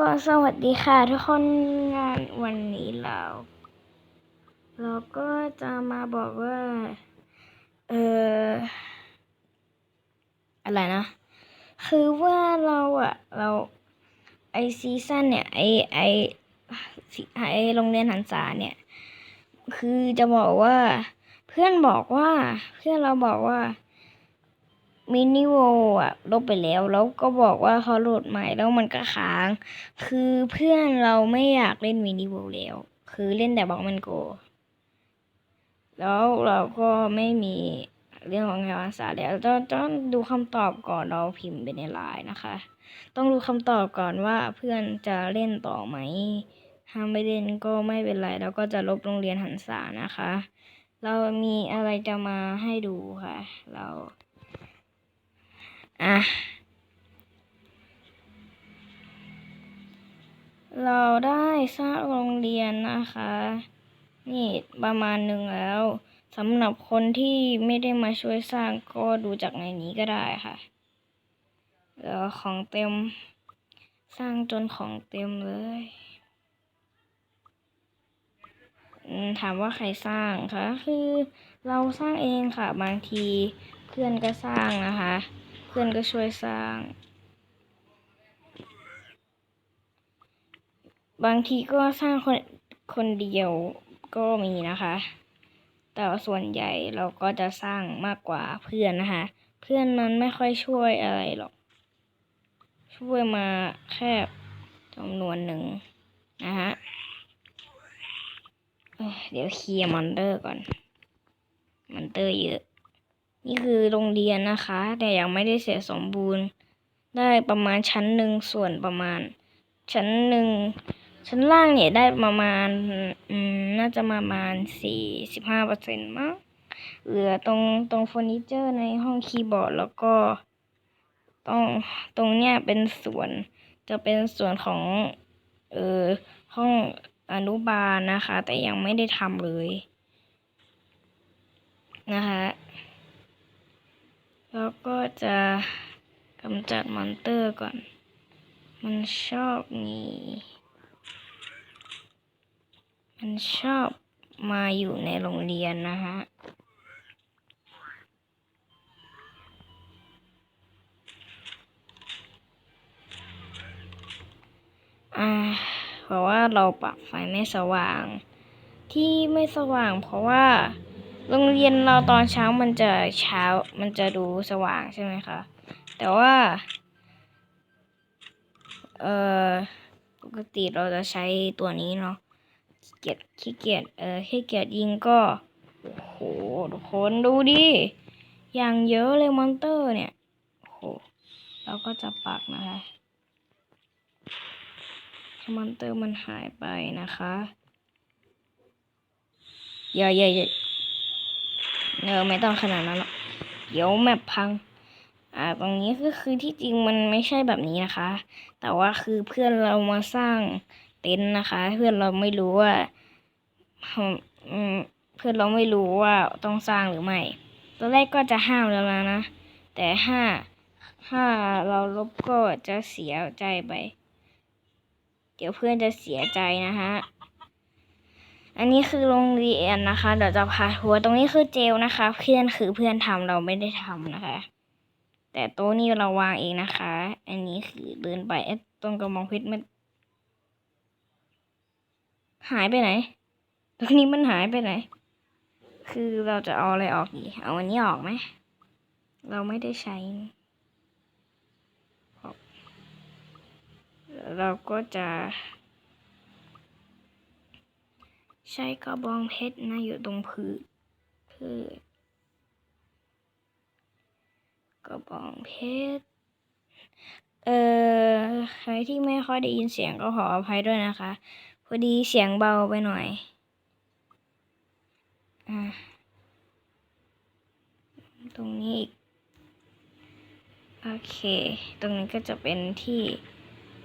ก็สวัสดีค่ะทุกคนงานวันนี้เราเราก็จะมาบอกว่า เอออะไรนะ คือว่าเราอะเราไอซีซั่นเนี่ยไอไอไอโรงเรียนหันษาเนี่ย คือจะบอกว่า เพื่อนบอกว่า เพื่อนเราบอกว่า มินิโวอะลบไปแล้ว แล้วก็บอกว่าเขาโหลดใหม่แล้วมันก็ค้าง คือเพื่อนเราไม่อยากเล่นมินิโวแล้ว คือเล่นแต่บอกมันโก แล้วเราก็ไม่มีเรื่องของการภาษาแล้วต้องต้องดูคำตอบก่อนเราพิมพ์ไปในไลน์นะคะ ต้องดูคำตอบก่อนว่าเพื่อนจะเล่นต่อไหมถ้าไม่เล่นก็ไม่เป็นไรเราก็จะลบโรงเรียนหันษานะคะ เรามีอะไรจะมาให้ดูค่ะ เรา อะ เราได้สร้างโรงเรียนนะคะ นี่ประมาณหนึ่งแล้วสำหรับคนที่ไม่ได้มาช่วยสร้างก็ดูจากในนี้ก็ได้ค่ะแล้วของเต็มสร้างจนของเต็มเลยถามว่าใครสร้างคะคือเราสร้างเองค่ะ บางทีเพื่อนก็สร้างนะคะ พื่อนก็ช่วยสร้าง บางทีก็สร้างคนคนเดียวก็มีนะคะ แต่ส่วนใหญ่เราก็จะสร้างมากกว่าเพื่อนนะคะ เพื่อนมันไม่ค่อยช่วยอะไรหรอก ช่วยมาแค่จำนวนหนึ่งนะฮะเเดี๋ยวเคลียร์มอนเตอร์ก่อน มอนเตอร์เยอะ นี่คือโรงเรียนนะคะ แต่ยังไม่ได้เสร็จสมบูรณ์ ได้ประมาณชั้นหนึ่งส่วนประมาณ ชั้นหนึ่งชั้นล่างเนี่ยได้ประมาณอืมน่าจะประมาณสี่สิบห้าเปอร์เซ็นต์มั้งเหลือตรงตรงเฟอร์นิเจอร์ในห้องคีย์บอร์ดแล้วก็ตรงตรงเนี้ยเป็นส่วนจะเป็นส่วนของเออห้องอนุบาลนะคะ แต่ยังไม่ได้ทำเลยนะคะ แล้วก็จะกำจัดมอนเตอร์ก่อน มันชอบมีมันชอบมาอยู่ในโรงเรียนนะฮะเพราะว่าเราปรับไฟไม่สว่าง ที่ไม่สว่างเพราะว่า โรงเรียนเราตอนเช้ามันจะเช้ามันจะดูสว่างใช่ไหมคะ แต่ว่า เอ่อปกติเราจะใช้ตัวนี้เนาะขี้เกียจขี้เกียจเออขี้เกียจยิงก็โอ้โหทุกคนดูดิอย่างเยอะเลยมอนเตอร์เนี่ยโอ้โหเราก็จะปักนะคะมอนเตอร์มันหายไปนะคะอย่าอย่าอย่า เออไม่ต้องขนาดนั้นหรอกเดี๋ยวแมปพัง อ่า ตรงนี้ก็คือที่จริงมันไม่ใช่แบบนี้นะคะ แต่ว่าคือเพื่อนเรามาสร้างเต็นท์นะคะ เพื่อนเราไม่รู้ว่าเพื่อนเราไม่รู้ว่าต้องสร้างหรือไม่ตอนแรกก็จะห้ามแล้วนะ แต่ถ้าถ้าเราลบก็จะเสียใจไป เดี๋ยวเพื่อนจะเสียใจนะฮะ อันนี้คือโรงเรียนนะคะ เดี๋ยวจะพาทัวร์ตรงนี้คือเจลนะคะ เพื่อนคือเพื่อนทำเราไม่ได้ทำนะคะ แต่โต๊ะนี้เราวางเองนะคะ อันนี้คือเดินไปตรงกระมองเพชรมันหายไปไหน ตรงนี้มันหายไปไหน คือเราจะเอาอะไรออกดีเอาอันนี้ออกไหมเราไม่ได้ใช้ เราก็จะ ใช้กระบองเพชรนะอยู่ตรงพื้นพืชกระบองเพชร เอ่อ ใครที่ไม่ค่อยได้ยินเสียงก็ขออภัยด้วยนะคะ พอดีเสียงเบาไปหน่อย อ่า ตรงนี้อีก โอเค ตรงนี้ก็จะเป็นที่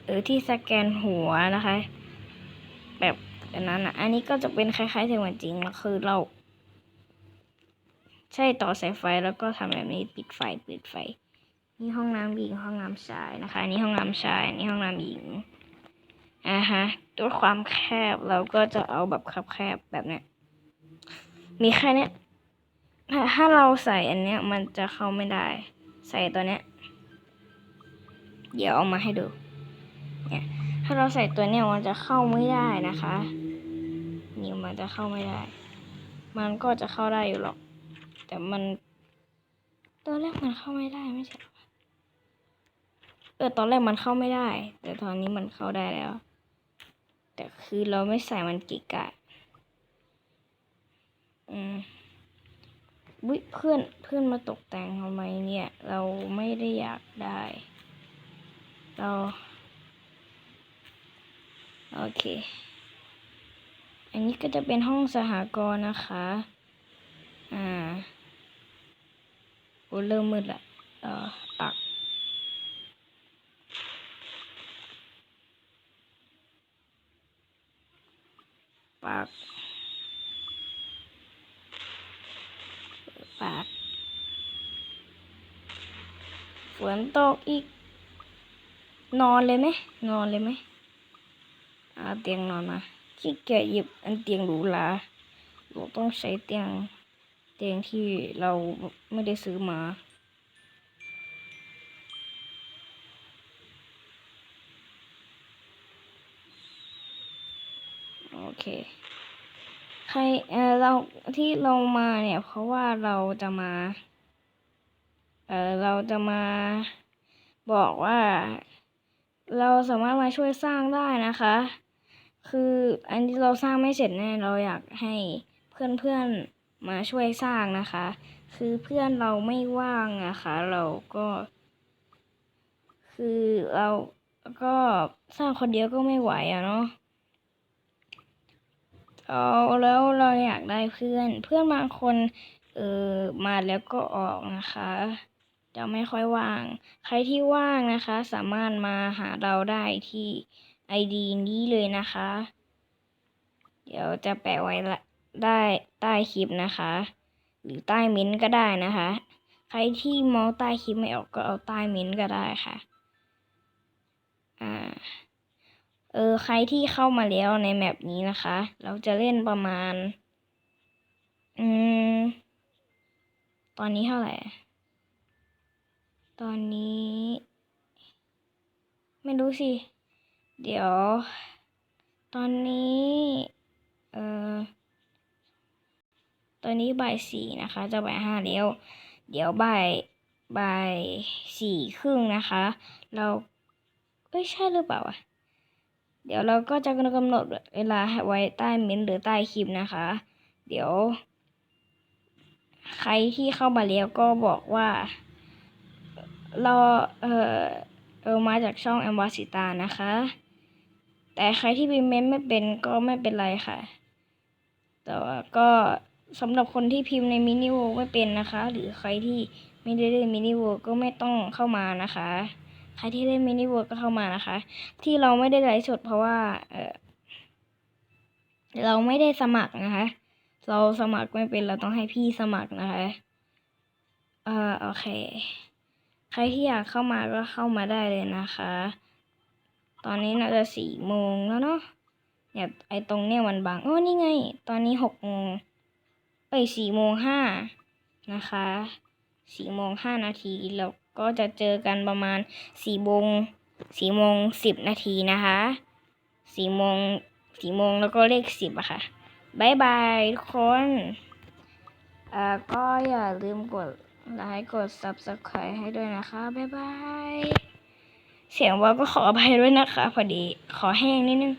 เออที่สแกนหัวนะคะ แบบ อันนั้นอะ อันนี้ก็จะเป็นคล้ายๆเทวันจริงแล้วคือเรา ใช่ต่อสายไฟแล้วก็ทำแบบนี้ปิดไฟปิดไฟ นี่ห้องน้ำหญิงห้องน้ำชายนะคะนนี้ห้องน้ำชายนนี้ห้องน้ำหญิงอ่าฮะด้วยความแคบเราก็จะเอาแบบแคบๆแบบเนี้ยมีแค่เนี้ยถ้าเราใส่อันเนี้ยมันจะเข้าไม่ได้ ใส่ตัวเนี้ย เดี๋ยวเอามาให้ดู ถ้าเราใส่ตัวเนี้ยมันจะเข้าไม่ได้นะคะนี่มันจะเข้าไม่ได้ มันก็จะเข้าได้อยู่หรอก แต่มันตอนแรกมันเข้าไม่ได้ไม่ใช่เหรอเออตอนแรกมันเข้าไม่ได้ แต่ตอนนี้มันเข้าได้แล้ว แต่คือเราไม่ใส่มันกิกะอืมวิเพื่อนเพื่อนมาตกแต่งทำไมเนี่ย เราไม่ได้อยากได้ เรา โอเค อันนี้ก็จะเป็นห้องสหกรณ์นะคะ อ่าโอ้เริ่มมืดละเออปักปักปักฝนตกอีก นอนเลยไหม นอนเลยไหม เอาเตียงนอนมาขี้เกียจหยิบอันเตียงหรูหราเราต้องใช้เตียงเตียงที่เราไม่ได้ซื้อมาโอเค ใครเออเราที่เรามาเนี่ย เพราะว่าเราจะมา เออเราจะมาบอกว่า เราสามารถมาช่วยสร้างได้นะคะ คืออันที่เราสร้างไม่เสร็จแน่เราอยากให้เพื่อนๆมาช่วยสร้างนะคะ คือเพื่อนเราไม่ว่างนะคะ เราก็ คือเราก็สร้างคนเดียวก็ไม่ไหวอะเนาะเอาแล้วเราอยากได้เพื่อน เพื่อนบางคน เออมาแล้วก็ออกนะคะ จะไม่ค่อยว่าง ใครที่ว่างนะคะ สามารถมาหาเราได้ที่ ID นี้เลยนะคะ เดี๋ยวจะแปะไว้ละได้ใต้คลิปนะคะ หรือใต้เม้นต์ก็ได้นะคะ ใครที่มองใต้คลิปไม่ออกก็เอาใต้เม้นต์ก็ได้ค่ะ อ่า เออ ใครที่เข้ามาแล้วในแมปนี้นะคะ เราจะเล่นประมาณ อืม ตอนนี้เท่าไหร่ ตอนนี้ ไม่รู้สิ เดี๋ยว ตอนนี้ เออตอนนี้บ่ายสี่นะคะ จะบ่ายห้าแล้ว เดี๋ยวบ่ายบ่ายสี่ครึ่งนะคะ เราเอ้ยใช่หรือเปล่าวะเดี๋ยวเราก็จะกำหนดเวลาไว้ใต้เม้นหรือใต้คลิปนะคะ เดี๋ยว ใครที่เข้ามาแล้วก็บอกว่า เราเออเออมาจากช่องแอมวาสิตานะคะ แต่ใครที่พิมพ์เมนไม่เป็นก็ไม่เป็นไรค่ะ แต่ว่าก็สำหรับคนที่พิมพ์ในมินิโวไม่เป็นนะคะ หรือใครที่ไม่ได้เล่นมินิโวก็ไม่ต้องเข้ามานะคะ ใครที่เล่นมินิโวก็เข้ามานะคะ ที่เราไม่ได้ไลฟ์สดเพราะว่าเออเราไม่ได้สมัครนะคะ เราสมัครไม่เป็นเราต้องให้พี่สมัครนะคะเออโอเค ใครที่อยากเข้ามาก็เข้ามาได้เลยนะคะ ตอนนี้น่าจะสี่โมงแล้วเนาะเนี่ยไอตรงเนี่ยมันบังโอ้นี่ไง ตอนนี้หกโมงไปสี่โมงห้านะคะสี่โมงห้านาทีเราก็จะเจอกันประมาณสี่โมงสี่โมงสิบนาทีนะคะสี่โมงสี่โมงแล้วก็เลขสิบอะค่ะบายบายทุกคนอ่าก็อย่าลืมกดไลค์กด subscribe ให้ด้วยนะคะบายบาย เสียงว่าก็ขออภัยด้วยนะคะ พอดี ขอแห้งนิดนึง